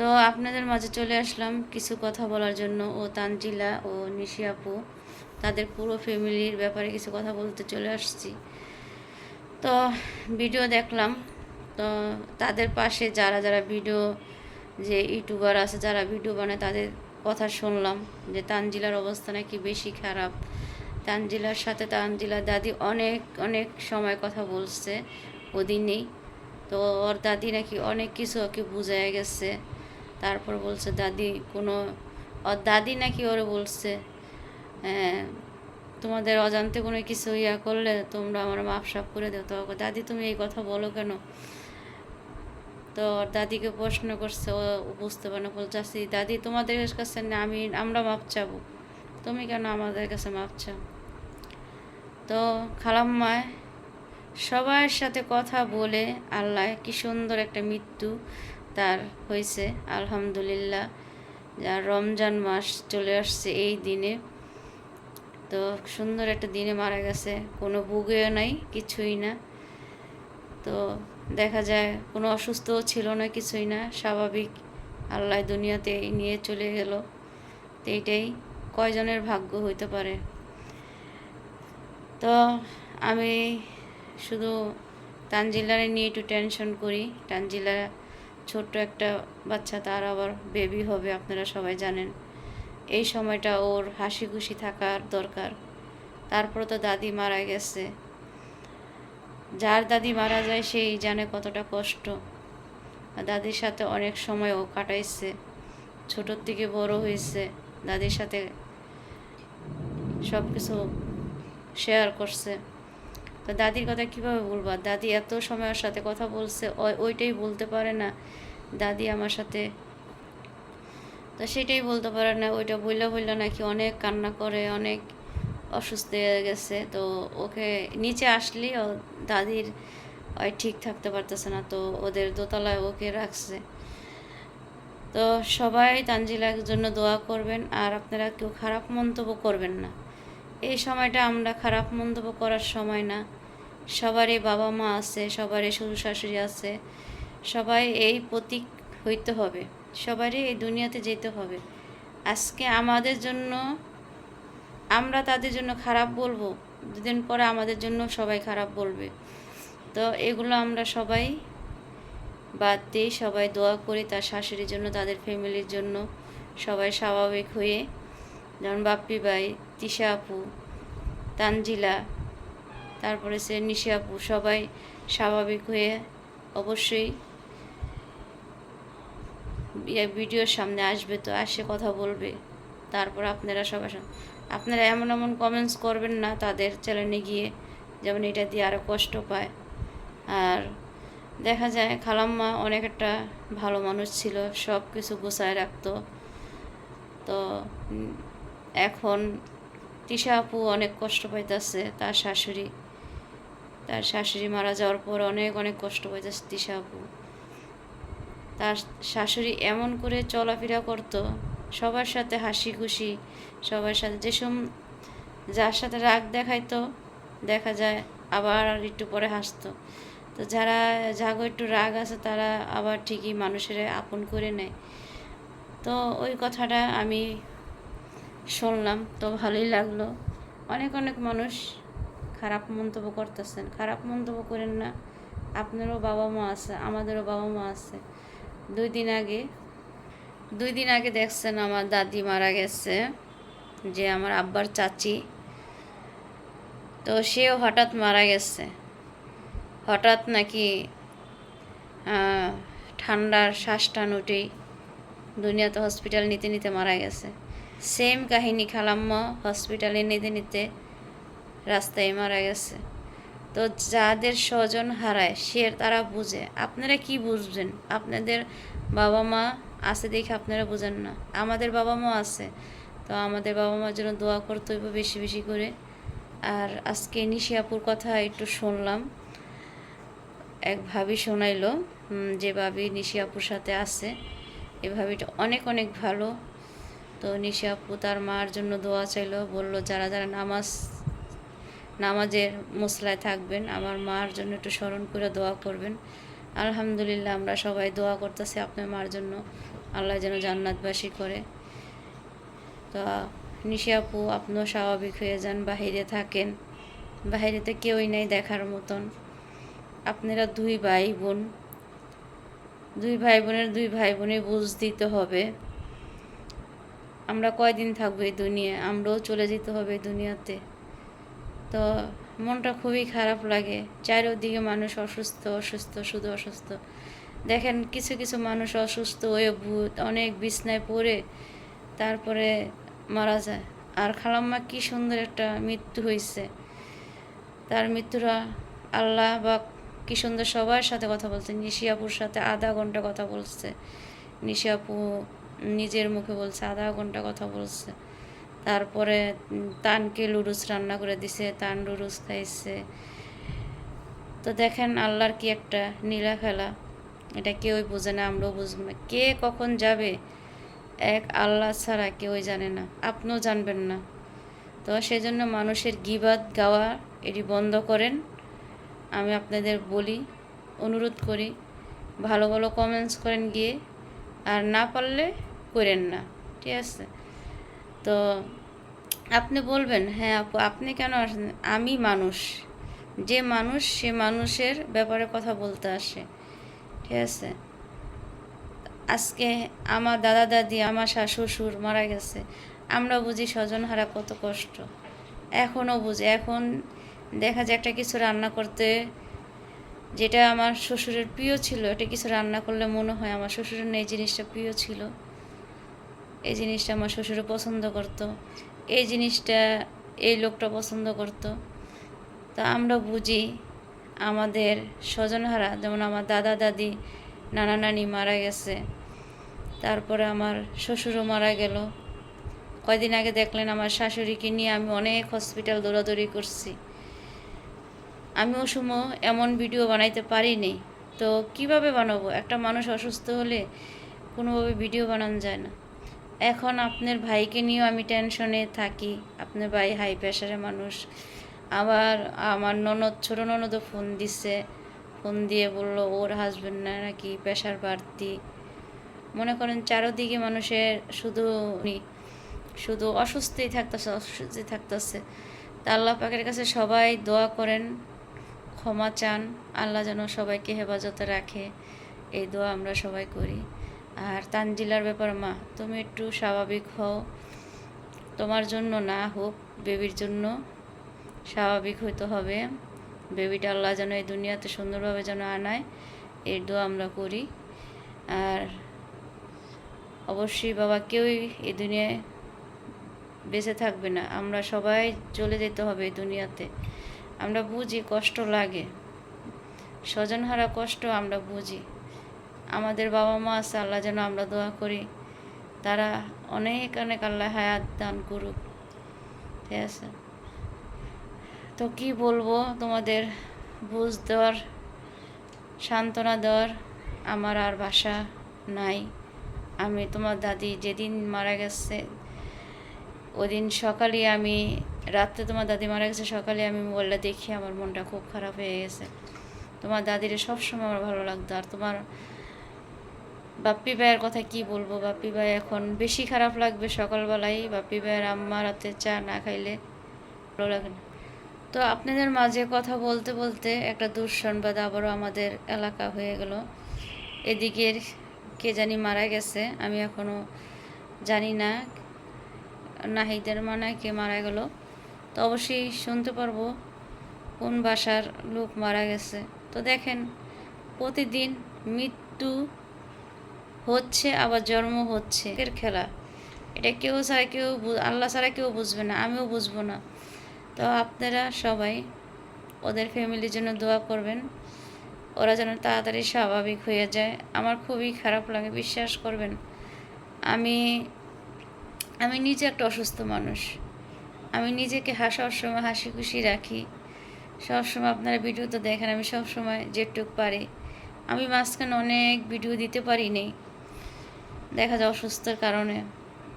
তো আপনাদের মাঝে চলে আসলাম কিছু কথা বলার জন্য। ও তানজিলা, ও নিশি আপু, তাদের পুরো ফ্যামিলির ব্যাপারে কিছু কথা বলতে চলে আসছি। তো ভিডিও দেখলাম, তো তাদের পাশে যারা যারা ভিডিও যে ইউটিউবার আছে, যারা ভিডিও বানায়, তাদের কথা শুনলাম যে তানজিলার অবস্থা নাকি বেশি খারাপ। তানজিলার সাথে তানজিলার দাদি অনেক অনেক সময় কথা বলছে, ওদিনেই। তো ওর দাদি নাকি অনেক কিছু ওকে বুঝাই গেছে। তারপর বলছে দাদি কোনো দাদি নাকি ওরে বলছে হ্যাঁ, তোমাদের অজান্তে কোনো কিছু ইয়া করলে তোমরা আমার মাপ সাপ করে দাও। তো দাদি তুমি এই কথা বলো কেন? তো দাদিকে প্রশ্ন করছে ও বুঝতে পারে না বলছে "আসি, দাদি তোমাদের কাছে না আমি আমরা মাপ চাবো। তুমি কেন আমাদের কাছে মাপ চাও? তো খালাম্মায় সবার সাথে কথা বলে আল্লাহ কি সুন্দর একটা মৃত্যু তার হয়েছে। আলহামদুলিল্লাহ রমজান মাস চলে আসছে এই দিনে। তো সুন্দর একটা দিনে মারা গেছে, কোনো বুগেও নাই, কিছুই না। তো দেখা যায়, কোনো অসুস্থও ছিল না, কিছুই না, স্বাভাবিক। আল্লাহ দুনিয়াতে নিয়ে চলে গেল। তো এইটাই কয়জনের ভাগ্য হইতে পারে। তো আমি শুধু তানজিলারে নিয়ে একটু টেনশন করি। তানজিলা ছোট্ট একটা বাচ্চা, তার আবার বেবি হবে, আপনারা সবাই জানেন। এই সময়টা ওর হাসি খুশি থাকার দরকার। তারপর তো দাদি মারা গেছে। যার দাদি মারা যায়, সেই জানে কতটা কষ্ট। দাদির সাথে অনেক সময় ও কাটাইছে। ছোটোর থেকে বড় হয়েছে। দাদির সাথে সব কিছু শেয়ার করছে। তো দাদির কথা কীভাবে বলব? দাদি এত সময় ওর সাথে কথা বলছে ওইটাই বলতে পারে না। দাদি আমার সাথে তো সেটাই বলতে পারে না, ওইটা বললে বললে নাকি অনেক কান্না করে, অনেক অসুস্থ হয়ে গেছে। তো ওকে নিচে আসলেই ও দাদির ওই ঠিক থাকতে পারতেছে না, তো ওদের দোতলায় ওকে রাখছে। তো সবাই তানজিলার জন্য দোয়া করবেন, আর আপনারা কেউ খারাপ মন্তব্য করবেন না। এই সময়টা আমরা খারাপ মন্তব্য করার সময় না। সবারই বাবা মা আছে, সবারই শ্বশুর শাশুড়ি আছে, সবাই এই প্রতীক হইতে হবে, সবারই এই দুনিয়াতে যেতে হবে। আজকে আমাদের জন্য, আমরা তাদের জন্য খারাপ বলব, দুদিন পরে আমাদের জন্য সবাই খারাপ বলবে। তো এগুলো আমরা সবাই বাদ দিই সবাই দোয়া করি তার শাশুড়ির জন্য, তাদের ফ্যামিলির জন্য, সবাই স্বাভাবিক হয়ে, যেমন বাপ্পি ভাই, তিশা আপু, তানজিলা তারপরে সে নিশা আপু সবাই স্বাভাবিক হয়ে অবশ্যই ভিডিওর সামনে আসবে তো, আসে কথা বলবে। তারপর আপনারা সবার আপনারা এমন এমন কমেন্টস করবেন না তাদের চ্যানেলে গিয়ে, যেমন এটা দিয়ে আরও কষ্ট পায়। আর দেখা যায় খালাম্মা অনেক একটা ভালো মানুষ ছিল সব কিছু গোছায় রাখতো। তো এখন তিশা আপু অনেক কষ্ট পাইতেছে, তার শাশুড়ি। তার শাশুড়ি মারা যাওয়ার পর অনেক অনেক কষ্ট পাইতেছে তিশা আপু। তার শাশুড়ি এমন করে চলাফেরা করতো, সবার সাথে হাসি খুশি সবার সাথে যেসব যার সাথে রাগ দেখাইতো, দেখা যায় আবার একটু পরে হাসতো। তো যারা, যাগো একটু রাগ আছে তারা আবার ঠিকই মানুষের আপন করে নেয়। তো ওই কথাটা আমি শুনলাম, তো ভালোই লাগল। অনেক অনেক মানুষ খারাপ মন্তব্য করতেছেন। খারাপ মন্তব্য করেন না। আপনারও বাবা মা আছে, আমাদেরও বাবা মা আছে। দুই দিন আগে, দুই দিন আগে দেখছেন আমার দাদি মারা গেছে, যে আমার আব্বার চাচি। তো সেও হঠাৎ মারা গেছে। হঠাৎ নাকি ঠান্ডার শ্বাস টান উঠেই দুনিয়াতে হসপিটাল নিতে নিতে মারা গেছে। সেম কাহিনী খালাম্মা হসপিটালে নিতে নিতে রাস্তায় মারা গেছে। তো যাদের স্বজন হারায়, সে তারা বুঝে। আপনারা কি বুঝবেন? আপনাদের বাবা মা আছে দেখে আপনারা বুঝেন না। আমাদের বাবা মা আছে। তো আমাদের বাবা মার জন্য দোয়া করতে হইব বেশি বেশি করে। আর আজকে নিশি আপুর কথা একটু শুনলাম। এক ভাবি শোনাইল যে ভাবি নিশি আপুর সাথে আছে। এই ভাবিটা অনেক অনেক ভালো। তো নিশি আপু তার মার জন্য দোয়া চাইলো, বলল, যারা যারা নামাজ নামাজের মশলায় থাকবেন। আমার মার জন্য একটু স্মরণ করে দোয়া করবেন। আলহামদুলিল্লাহ, আমরা সবাই দোয়া করতেছি আপনার মার জন্য। আল্লাহ যেন জান্নাতবাসী করে। তো, নিশি আপু, আপনিও স্বাভাবিক হয়ে যান, বাহিরে থাকেন। বাহিরেতে কেউই নাই দেখার মতন। আপনারা দুই ভাই বোন। দুই ভাই বোনের দুই ভাই বোনে বুঝ দিতে হবে। আমরা কয়দিন থাকব এই দুনিয়ায় আমরাও চলে যেতে হবে দুনিয়াতে। তো মনটা খুবই খারাপ লাগে। চারিদিকে মানুষ অসুস্থ অসুস্থ, শুধু অসুস্থ। দেখেন কিছু কিছু মানুষ অসুস্থ হয়ে ভূত অনেক বিছনায় পড়ে তারপরে মারা যায়। আর খালাম্মা কি সুন্দর একটা মৃত্যু হয়েছে তার মৃত্যুরা আল্লাহ বা কি সুন্দর সবার সাথে কথা বলছে। নিশিয়াপুর সাথে আধা ঘণ্টা কথা বলছে। নিশিয়াপু নিজের মুখে বলছে, আধা ঘণ্টা কথা বলছে। তারপরে তানকে লুডুস রান্না করে দিছে, তান লুডুস খাইছে। তো দেখেন আল্লাহর কি একটা নীলা খেলা এটা কেউই বোঝে না, আমরাও বুঝব না। কে কখন যাবে, এক আল্লাহ ছাড়া কেউই জানে না। আপনিও জানবেন না। তো সেজন্য মানুষের গিবাদ গাওয়া, এটি বন্ধ করেন। আমি আপনাদের বলি, অনুরোধ করি, ভালো ভালো কমেন্টস করেন গিয়ে। আর না পারলে করেন না। ঠিক আছে? তো আপনি বলবেন হ্যাঁ আপু, আপনি কেন আসেন? আমি মানুষ। যে মানুষ, সে মানুষের ব্যাপারে কথা বলতে আসে। ঠিক আছে? আজকে আমার দাদা দাদি, আমার শাশুড় শ্বশুর মারা গেছে। আমরা বুঝি স্বজন হারা কত কষ্ট। এখনও বুঝি। এখন দেখা যায় একটা কিছু রান্না করতে যেটা আমার শ্বশুরের প্রিয় ছিল, এটা কিছু রান্না করলে মনে হয় আমার শ্বশুরের এই জিনিসটা প্রিয় ছিল। এই জিনিসটা আমার শ্বশুরে পছন্দ করতো। এই জিনিসটা এই লোকটা পছন্দ করতো। তা আমরা বুঝি আমাদের স্বজনহারা, যেমন আমার দাদা, দাদি, নানা, নানি মারা গেছে। তারপরে আমার শ্বশুরও মারা গেল। কয়দিন আগে দেখলেন আমার শাশুড়িকে নিয়ে আমি অনেক হসপিটাল দৌড়াদৌড়ি করছি। আমি ও এমন ভিডিও বানাইতে পারিনি। তো কীভাবে বানাবো? একটা মানুষ অসুস্থ হলে কোনোভাবে ভিডিও বানানো যায় না। এখন আপনার ভাইকে নিয়েও আমি টেনশনে থাকি। আপনার ভাই হাই প্রেশারের মানুষ। আবার আমার ননদ, ছোটো ননদও ফোন দিছে। ফোন দিয়ে বলল, ওর হাজবেন্ড না নাকি প্রেশার বাড়তি। মনে করেন চারোদিকে মানুষের শুধু শুধু অসুস্থই থাকতেছে অসুস্থই থাকতেছে। তা আল্লাহ পাকের কাছে সবাই দোয়া করেন, ক্ষমা চান। আল্লাহ যেন সবাইকে হেফাজতে রাখে। এই দোয়া আমরা সবাই করি। আর তানজিলার ব্যাপার, মা, তুমি একটু স্বাভাবিক হও। তোমার জন্য না হোক, বেবির জন্য স্বাভাবিক হইতে হবে। বেবিটা আল্লাহ যেন এই দুনিয়াতে সুন্দরভাবে যেন আনায়, এর দোয়া আমরা করি। আর অবশ্যই বাবা, কেউই এই দুনিয়ায় বেঁচে থাকবে না। আমরা সবাই চলে যেতে হবে এই দুনিয়াতে। আমরা বুঝি কষ্ট লাগে। স্বজনহারা কষ্ট আমরা বুঝি। আমাদের বাবা মা আছে, আল্লাহ যেন আমরা দোয়া করি। তারা অনেক অনেক আল্লাহ হায়াত দান করুক। ঠিক আছে? তো কি বলব তোমাদের? বুঝ দেওয়ার, সান্ত্বনা দেওয়ার আমার আর বাসা নাই। আমি তোমার দাদি যেদিন মারা গেছে, ওদিন সকালে আমি, রাত্রে তোমার দাদি মারা গেছে, সকালে আমি মোবাইলটা দেখি আমার মনটা খুব খারাপ হয়ে গেছে। তোমার দাদিরে সবসময় আমার ভালো লাগতো, আর তোমার বাপ্পি ভাইয়ের কথা কি বলব? বাপ্পি ভাই এখন বেশি খারাপ লাগবে সকালবেলায় বাপ্পি ভাইয়ের আম্মা রাতে চা না খাইলে ভালো লাগে না। তো আপনাদের মাঝে কথা বলতে বলতে একটা দুঃসংবাদ আবারও আমাদের এলাকা হয়ে গেল। এদিকের কে জানি মারা গেছে, আমি এখনও জানি না। নাহিদের মানে কে মারা গেল। তো অবশ্যই শুনতে পারব কোন বাসার লোক মারা গেছে। তো দেখেন, প্রতিদিন মৃত্যু হচ্ছে, আবার জন্ম হচ্ছে। এর খেলা। এটা কেউ ছাড়া কেউ আল্লাহ ছাড়া কেউ বুঝবে না, আমিও বুঝব না। তো আপনারা সবাই ওদের ফ্যামিলির জন্য দোয়া করবেন। ওরা যেন তাড়াতাড়ি স্বাভাবিক হয়ে যায়। আমার খুবই খারাপ লাগে, বিশ্বাস করবেন। আমি আমি নিজে একটা অসুস্থ মানুষ। আমি নিজেকে হা সবসময় হাসি খুশি রাখি। সবসময় আপনারা ভিডিও তো দেখেন, আমি সবসময় যেটুক পারি। আমি মাঝখানে অনেক ভিডিও দিতে পারি নেই। দেখা যায় অসুস্থের কারণে।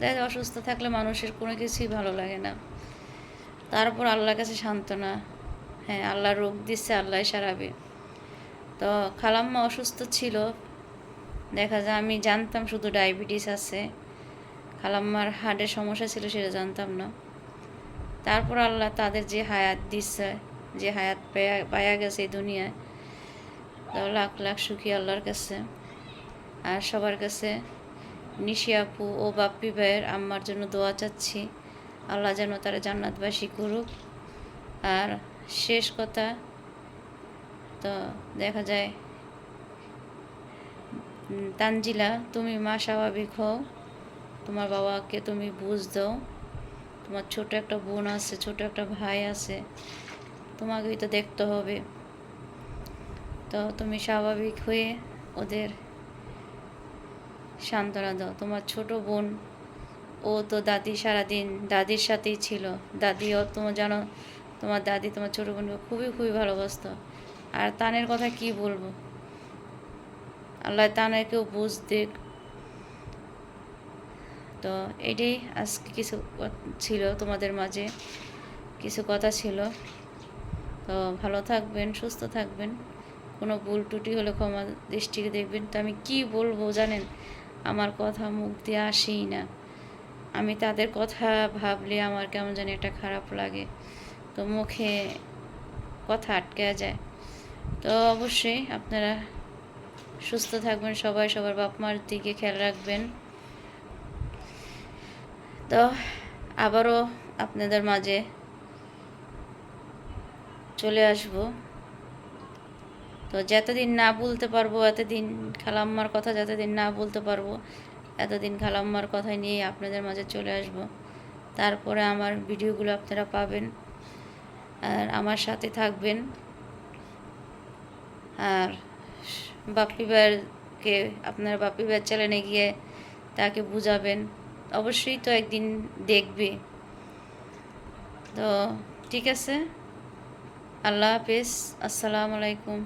দেখা যায় অসুস্থ থাকলে মানুষের কোনো কিছুই ভালো লাগে না। তারপর আল্লাহর কাছে সান্ত্বনা। হ্যাঁ আল্লাহ রোগ দিচ্ছে, আল্লাহ সারাবে। তো খালাম্মা অসুস্থ ছিল। দেখা যায় আমি জানতাম শুধু ডায়াবেটিস আছে। খালাম্মার হার্টের সমস্যা ছিল সেটা জানতাম না। তারপর আল্লাহ তাদের যে হায়াত দিচ্ছে যে হায়াত পেয়া, পায়া গেছে এই দুনিয়ায়, তো লাখ লাখ সুখী আল্লাহর কাছে। আর সবার কাছে নিশি আপু ও বাপ্পি ভাইয়ের আম্মার জন্য দোয়া চাচ্ছি। আল্লাহ যেন তারা জান্নাতবাসী করুক। আর শেষ কথা, তো দেখা যায় তানজিলা, তুমি মা স্বাভাবিক হও। তোমার বাবাকে তুমি বুঝ দাও। তোমার ছোট একটা বোন আছে, ছোট একটা ভাই আছে। তোমাকেই তো দেখতে হবে। তো তুমি স্বাভাবিক হয়ে ওদের সান্ত্বনা দাও। তোমার ছোট বোন, ও তো দাদি সারাদিন, দাদির সাথেই ছিল। দাদিও তোমার জানো তোমার দাদি, তোমার ছোট বোনকে খুবই খুবই ভালোবাসত। আর তানের কথা কি বলব? আল্লাহ তানেরকেও বুঝ দেখ। তো এটাই আজকে কিছু ছিল তোমাদের মাঝে। কিছু কথা ছিল। তো ভালো থাকবেন, সুস্থ থাকবেন। কোনো ভুল টুটি হলে ক্ষমা দৃষ্টিকে দেখবেন। তো আমি কি বলব জানেন? আমার কথা মুখ দিয়ে আসেই না। আমি তাদের কথা ভাবলে আমার কেমন জানি একটা খারাপ লাগে। তো মুখে কথা আটকে যায়। তো অবশ্যই আপনারা সুস্থ থাকবেন, সবাই সবার বাপ মার দিকে খেয়াল রাখবেন। তো আবারও আপনাদের মাঝে চলে আসব। তো যতদিন না বলতে পারব, এতদিন খালাম্মার কথা যতদিন না বলতে পারব, এতদিন খালাম্মার কথা নিয়ে আপনাদের মাঝে চলে আসব। তারপরে আমার ভিডিওগুলো আপনারা পাবেন আর আমার সাথে থাকবেন। আর বাপ্পি ভাইয়েরকে আপনারা বাপ্পি ভাইয়ের চ্যানেলে গিয়ে তাকে বুঝাবেন। অবশ্যই তো একদিন দেখবে। তো ঠিক আছে। আল্লাহ হাফিজ। আসসালামু আলাইকুম।